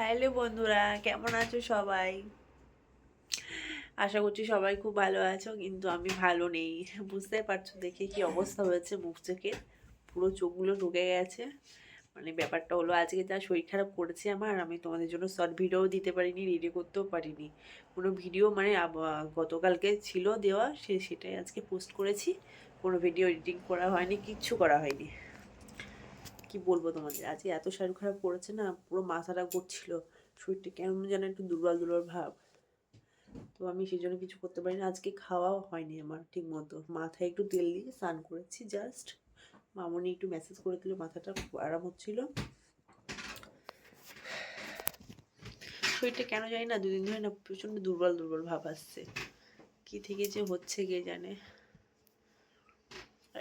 Hello বন্ধুরা, কেমন আছো সবাই? আশা করছি সবাই খুব ভালো আছো, কিন্তু আমি ভালো নেই। বুঝতে পারছ দেখে কি অবস্থা হয়েছে মুখ চোখের পুরো চোখগুলো ঢুকে গেছে। মানে ব্যাপারটা হলো, আজকে যা শরীর খারাপ করেছে আমার, আমি তোমাদের জন্য শর্ট ভিডিও দিতে পারিনি রেডি করতেও পারিনি। কোনো ভিডিও মানে গতকালকে ছিল দেওয়া, সে, সেটাই আজকে পোস্ট করেছি। কোনো ভিডিও এডিটিং করা হয়নি, কিচ্ছু করা হয়নি। কি বলব তোমাদের? আজকে এত শরীর খারাপ করেছে না, পুরো মাথাটা করছিল শরীরটা কেমন যেন একটু দুর্বল দুর্বল ভাব। তো আমি সেই জন্য কিছু করতে পারি না আজকে খাওয়াও হয়নি আমার ঠিক মতো মাথায় একটু তেল দিয়ে স্নান করেছি জাস্ট মামনি একটু মেসেজ করে দিল, মাথাটা খুব আরাম হচ্ছিল। শরীরটা কেন জানি না, দুদিন ধরে না প্রচণ্ড দুর্বল দুর্বল ভাব আসছে। কি থেকে যে হচ্ছে কে জানে?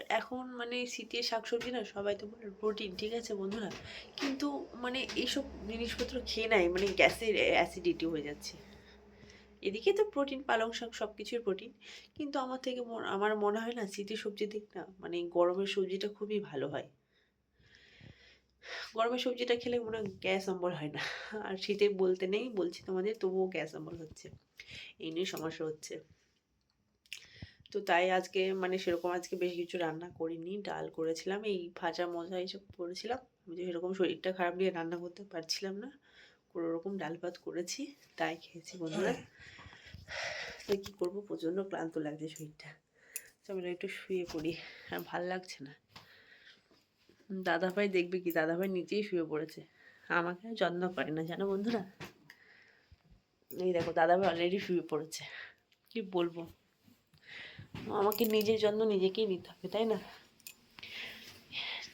এখন মানে শীতের শাকসবজি না, সবাই তো বলে প্রোটিন ঠিক আছে বন্ধুরা? কিন্তু মানে এইসব জিনিসপত্র খেয়ে নাই মানে গ্যাসের অ্যাসিডিটি হয়ে যাচ্ছে। এদিকে তো প্রোটিন পালং শাক সব কিছুই প্রোটিন কিন্তু আমার থেকে আমার মনে হয় না শীতের সবজি দিক না মানে গরমের সবজিটা খুবই ভালো হয়। গরমের সবজিটা খেলে মনে হয় গ্যাস অম্বল হয় না। আর শীতে বলতে নেই, বলছি তোমাদের, তবুও গ্যাস অম্বল হচ্ছে। এই নিয়ে সমস্যা হচ্ছে। তো তাই আজকে মানে সেরকম আজকে বেশি কিছু রান্না করিনি। ডাল করেছিলাম এই ভাজা মজা এইসব করেছিলাম। আমি যে সেরকম শরীরটা খারাপ নিয়ে রান্না করতে পারছিলাম না কোনো রকম ডাল ভাত করেছি তাই খেয়েছি বন্ধুরা। তো কী করব প্রচণ্ড ক্লান্ত লাগছে শরীরটা। চলো একটু শুয়ে পড়ি আর ভালো লাগছে না। দাদাভাই দেখবে কি দাদাভাই নিচেই শুয়ে পড়েছে। আমাকে আর যত্ন করে না জানো বন্ধুরা? এই দেখো দাদাভাই অলরেডি শুয়ে পড়েছে। কি বলব? আমাকে নিজের যত্ন নিজেকেই নিতে হবে, তাই না?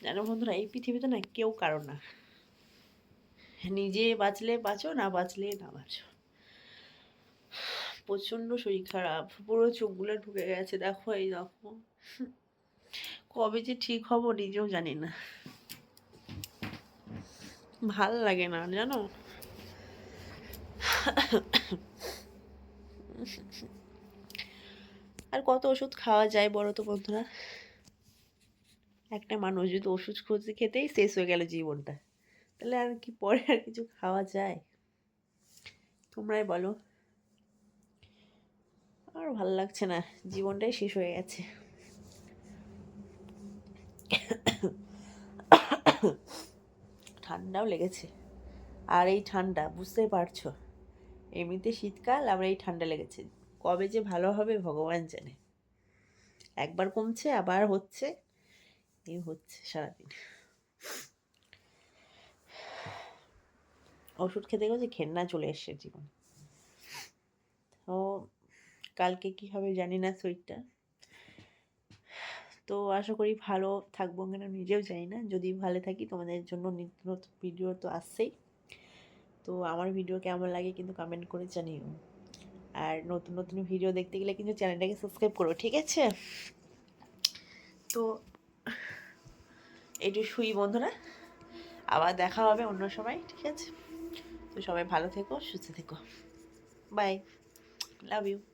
জানো বন্ধুরা, এই পৃথিবীতে না কেউ কারও না। নিজে বাঁচলে বাঁচো, না বাঁচলে না বাঁচো। প্রচণ্ড শরীর খারাপ, পুরো চোখগুলো ঢুকে গেছে, দেখো এই দেখো। কবে যে ঠিক হব নিজেও জানি না। ভালো লাগে না, জানো? আর কত ওষুধ খাওয়া যায় বলো তো বন্ধুরা? একটা মানুষ যদি ওষুধ খুঁজতে খেতেই শেষ হয়ে গেল জীবনটা, তাহলে আর কি পরে আর কিছু খাওয়া যায়? তোমরাই বলো। আর ভালো লাগছে না, জীবনটাই শেষ হয়ে গেছে। ঠান্ডাও লেগেছে। আর এই ঠান্ডা, বুঝতেই পারছ। এমনিতে শীতকাল, আবার এই ঠান্ডা লেগেছে। কবে যে ভালো হবে ভগবান জানে। একবার কমছে, আবার হচ্ছে। এই হচ্ছে সারাদিন। ওষুধ খেতে গেছে ঘেন্না চলে এসছে জীবন। তো কালকে কী হবে জানি না শরীরটা। তো আশা করি ভালো থাকব কেন নিজেও জানি না। যদি ভালো থাকি তোমাদের জন্য নিত্য নতুন ভিডিও তো আসছেই। তো আমার ভিডিও কেমন লাগে কিন্তু কমেন্ট করে জানিও। আর নতুন নতুন ভিডিও দেখতে গেলে কিন্তু চ্যানেলটাকে সাবস্ক্রাইব করো, ঠিক আছে? তো, এটু শুই বন্ধুরা। আবার দেখা হবে অন্য সময়, ঠিক আছে? তো সবাই ভালো থেকো, সুস্থ থেকো। By love you